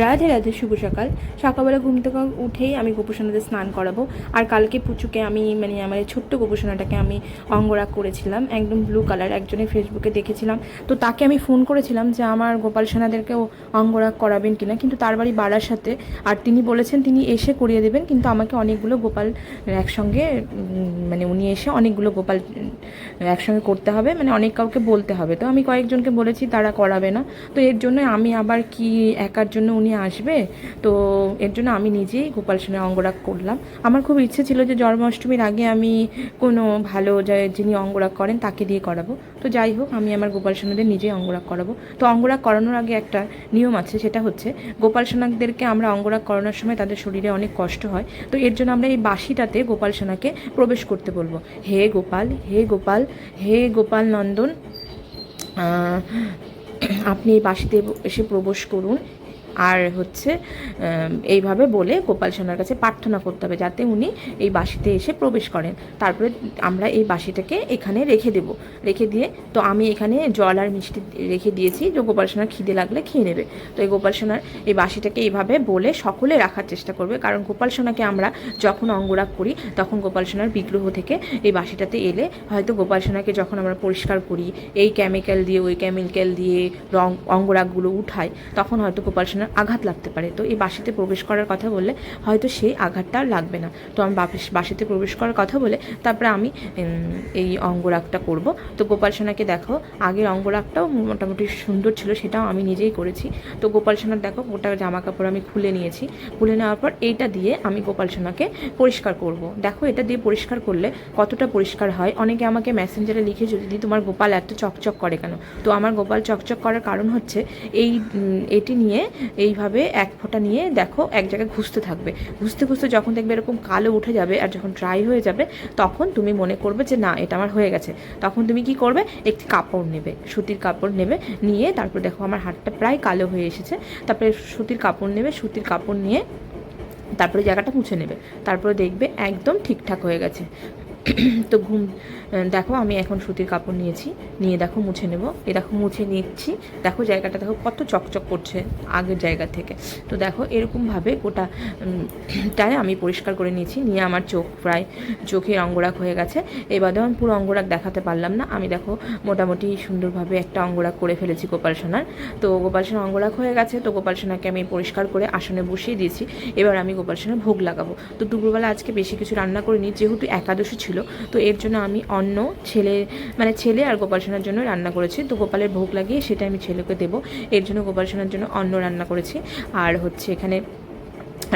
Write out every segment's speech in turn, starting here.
রাধে রাধে, শুভ সকাল। সকালবেলা ঘুম থেকে উঠেই আমি গোপুসোনাদের স্নান করাবো। আর কালকে পুচুকে আমি মানে আমার ছোট্ট গোপুসোনাটাকে আমি অঙ্গরাগ করেছিলাম, একদম ব্লু কালার একজনের ফেসবুকে দেখেছিলাম। তো তাকে আমি ফোন করেছিলাম যে, আমার গোপাল সোনাদেরকেও অঙ্গরাগ করাবেন কিনা? কিন্তু তার বাড়ি বাড়ার সাথে আর তিনি বলেছেন, তিনি এসে করিয়ে দেবেন, কিন্তু আমাকে অনেকগুলো গোপাল একসঙ্গে মানে উনি এসে অনেকগুলো গোপাল একসঙ্গে করতে হবে মানে অনেক কাউকে বলতে হবে। তো আমি কয়েকজনকে বলেছি, তারা করাবে না। তো এর জন্য আমি আবার কি একার জন্য উনি আসবে, তো এর জন্য আমি নিজেই গোপাল সোনার অঙ্গরাগ করলাম। আমার খুব ইচ্ছে ছিল যে জন্মাষ্টমীর আগে আমি কোনো ভালো যিনি অঙ্গরাগ করেন তাকে দিয়ে করাবো। তো যাই হোক, আমি আমার গোপাল সোনাদের নিজেই অঙ্গরাগ করাবো। তো অঙ্গরাগ করানোর আগে একটা নিয়ম আছে, সেটা হচ্ছে গোপাল সোনাদেরকে আমরা অঙ্গরাগ করানোর সময় তাদের শরীরে অনেক কষ্ট হয়। তো এর জন্য আমরা এই বাঁশিটাতে গোপাল সোনাকে প্রবেশ করতে বলব। হে গোপাল হে গোপাল হে গোপাল নন্দন আপনি এই বাসিতে এসে প্রবেশ করুন। আর হচ্ছে এইভাবে বলে গোপাল সোনার কাছে প্রার্থনা করতে হবে যাতে উনি এই বাসিতে এসে প্রবেশ করেন। তারপরে আমরা এই বাসিটাকে এখানে রেখে দেব। রেখে দিয়ে, তো আমি এখানে জল আর মিষ্টি রেখে দিয়েছি, যে গোপাল সোনার খিদে লাগলে খেয়ে নেবে। তো এই গোপাল সোনার এই বাসিটাকে এইভাবে বলে সকলে রাখার চেষ্টা করবে, কারণ গোপাল সোনাকে আমরা যখন অঙ্গরাগ করি, তখন গোপাল সোনার বিগ্রহ থেকে এই বাসিটাতে এলে হয়তো গোপাল সোনাকে যখন আমরা পরিষ্কার করি, এই কেমিক্যাল দিয়ে, ওই কেমিক্যাল দিয়ে রং, অঙ্গরাগগুলো উঠাই, তখন হয়তো গোপাল সোনার আঘাত লাগতে পারে। তো এই বাসিতে প্রবেশ করার কথা বললে হয়তো সেই আঘাতটা লাগবে না। তো আমি বাসিতে প্রবেশ করার কথা বলে তারপরে আমি এই অঙ্গরাগটা করব। তো গোপাল সোনাকে দেখো, আগের অঙ্গরাগটাও মোটামুটি সুন্দর ছিল, সেটাও আমি নিজেই করেছি। তো গোপাল সোনার দেখো, গোটা জামা কাপড় আমি খুলে নিয়েছি। খুলে নেওয়ার পর এইটা দিয়ে আমি গোপাল সোনাকে পরিষ্কার করব। দেখো, এটা দিয়ে পরিষ্কার করলে কতটা পরিষ্কার হয়? অনেকে আমাকে মেসেঞ্জারে লিখে, যদি তোমার গোপাল এত চকচক করে কেন? তো আমার গোপাল চকচক করার কারণ হচ্ছে এই এটি নিয়ে এইভাবে এক ফোঁটা নিয়ে দেখো এক জায়গায় ঘুষতে থাকবে। ঘুষতে ঘুষতে যখন দেখবে এরকম কালো উঠে যাবে আর যখন ড্রাই হয়ে যাবে, তখন তুমি মনে করবে যে, না, এটা আমার হয়ে গেছে। তখন তুমি কি করবে? একটি কাপড় নেবে, সুতির কাপড় নেবে, নিয়ে তারপর দেখো আমার হাতটা প্রায় কালো হয়ে এসেছে। তারপরে সুতির কাপড় নেবে, সুতির কাপড় নিয়ে তারপরে জায়গাটা মুছে নেবে। তারপরে দেখবে একদম ঠিকঠাক হয়ে গেছে। তো ঘুম দেখো আমি এখন সুতির কাপড় নিয়েছি, নিয়ে দেখো মুছে নেব। এ দেখো মুছে নিচ্ছি। দেখো জায়গাটা দেখো কত চকচক করছে আগের জায়গা থেকে। তো দেখো এরকমভাবে গোটা টায় আমি পরিষ্কার করে নিয়েছি। নিয়ে আমার চোখ প্রায় চোখের অঙ্গরাগ হয়ে গেছে। এবারে আমি পুরো অঙ্গরাগ দেখাতে পারলাম না। আমি দেখো মোটামুটি সুন্দরভাবে একটা অঙ্গরাগ করে ফেলেছি গোপাল সোনার। তো গোপাল সোনার অঙ্গরাগ হয়ে গেছে। তো গোপাল সোনাকে আমি পরিষ্কার করে আসনে বসিয়ে দিয়েছি। এবার আমি গোপাল সোনার ভোগ লাগাবো। তো দুপুরবেলা আজকে বেশি কিছু রান্না করিনি। যেহেতু একাদশী ছিল তো এর জন্য আমি অন্য ছেলে মানে ছেলে আর গোপাল সোনার জন্য রান্না করেছি। তো গোপালের ভোগ লাগিয়ে সেটা আমি ছেলেকে দেবো। এর জন্য গোপাল সোনার জন্য অন্ন রান্না করেছি। আর হচ্ছে এখানে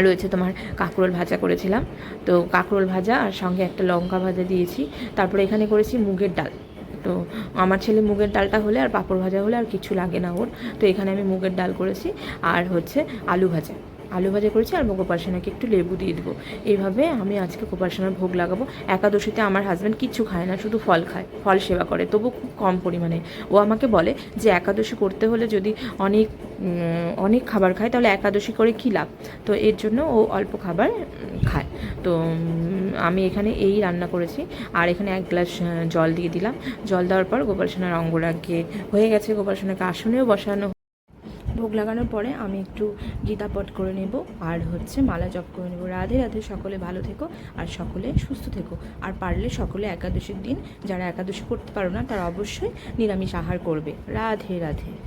রয়েছে তোমার কাঁকরোল ভাজা করেছিলাম। তো কাঁকরোল ভাজা আর সঙ্গে একটা লঙ্কা ভাজা দিয়েছি। তারপরে এখানে করেছি মুগের ডাল। তো আমার ছেলে মুগের ডালটা হলে আর পাঁপড় ভাজা হলে আর কিছু লাগে না ওর। তো এখানে আমি মুগের ডাল করেছি। আর হচ্ছে আলু ভাজা। আলু ভাজা করেছি আর গোপাল সোনাকে একটু লেবু দিয়ে দেবো। এইভাবে আমি আজকে গোপাল সোনার ভোগ লাগাবো। একাদশীতে আমার হাজব্যান্ড কিচ্ছু খায় না, শুধু ফল খায়, ফল সেবা করে। তবু খুব কম পরিমাণে। ও আমাকে বলে যে, একাদশী করতে হলে যদি অনেক অনেক খাবার খায়, তাহলে একাদশী করে কী লাভ? তো এর জন্য ও অল্প খাবার খায়। তো আমি এখানে এই রান্না করেছি। আর এখানে এক গ্লাস জল দিয়ে দিলাম। জল দেওয়ার পর গোপাল সোনার অঙ্গরাগে হয়ে গেছে। গোপাল সোনাকে আসনেও বসানো ভোগ লাগানোর পরে আমি একটু গীতাপট করে নেব। আর হচ্ছে মালা জপ করে নেব। রাধে রাধে, সকলে ভালো থেকো আর সকলে সুস্থ থেকো। আর পারলে সকলে একাদশীর দিন, যারা একাদশী করতে পারো না, তারা অবশ্যই নিরামিষ আহার করবে। রাধে রাধে।